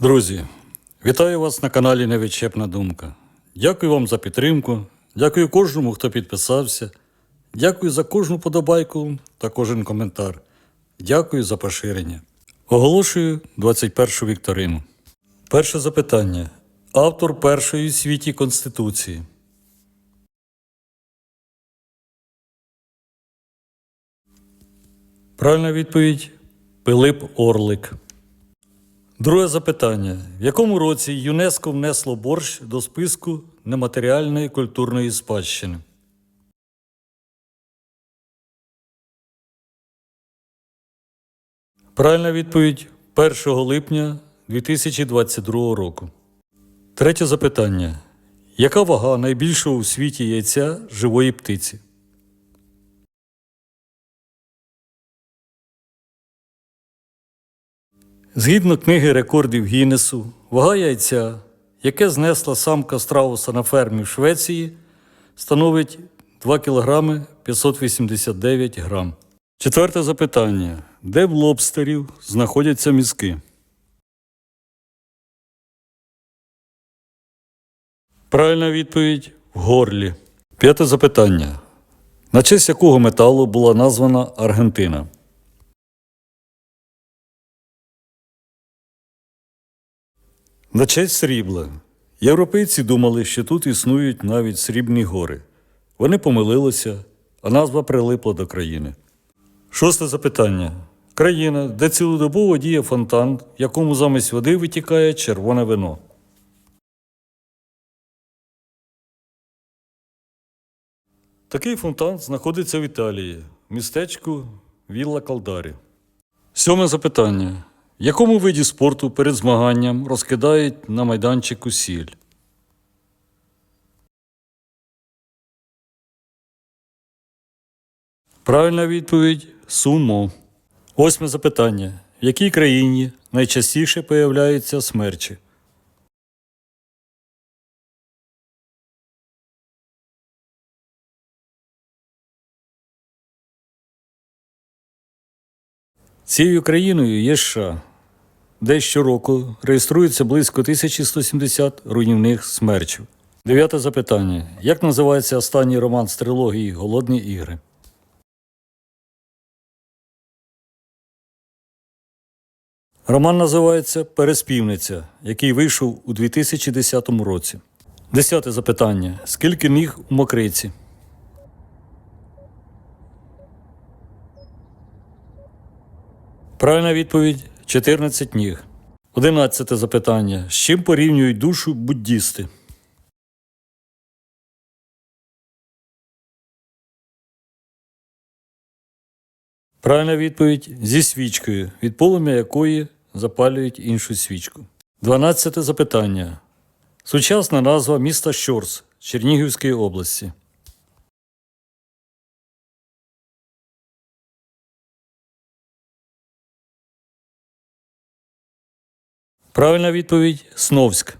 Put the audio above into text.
Друзі, вітаю вас на каналі Невідчепна Думка. Дякую вам за підтримку. Дякую кожному, хто підписався. Дякую за кожну подобайку та кожен коментар. Дякую за поширення. Оголошую 21 вікторину. Перше запитання. Автор першої світі Конституції. Правильна відповідь Пилип Орлик. Друге запитання. В якому році ЮНЕСКО внесло борщ до списку нематеріальної культурної спадщини? Правильна відповідь 1 липня 2022 року. Третє запитання. Яка вага найбільшого у світі яйця живої птиці? Згідно книги рекордів Гіннесу, вага яйця, яке знесла самка страуса на фермі в Швеції, становить 2 кг 589 грам. Четверте запитання. Де в лобстерів знаходяться мізки? Правильна відповідь в горлі. П'яте запитання. На честь якого металу була названа Аргентина? На честь срібла. Європейці думали, що тут існують навіть срібні гори. Вони помилилися, а назва прилипла до країни. Шосте запитання. Країна, де цілодобово діє фонтан, якому замість води витікає червоне вино. Такий фонтан знаходиться в Італії, містечку Вілла Калдарі. Сьоме запитання. Якому виді спорту перед змаганням розкидають на майданчику сіль? Правильна відповідь сумо. Восьме запитання. В якій країні найчастіше появляються смерчі? Цією країною є США, де щороку реєструється близько 1170 руйнівних смерчів. Дев'яте запитання. Як називається останній роман з трилогії Голодні ігри? Роман називається Переспівниця, який вийшов у 2010 році. Десяте запитання. Скільки ніг у мокриці? Правильна відповідь 14 ніг. Одинадцяте запитання. З чим порівнюють душу буддісти? Правильна відповідь зі свічкою, від полум'я якої запалюють іншу свічку. Дванадцяте запитання. Сучасна назва міста Щорс Чернігівської області. Правильна відповідь Сновськ.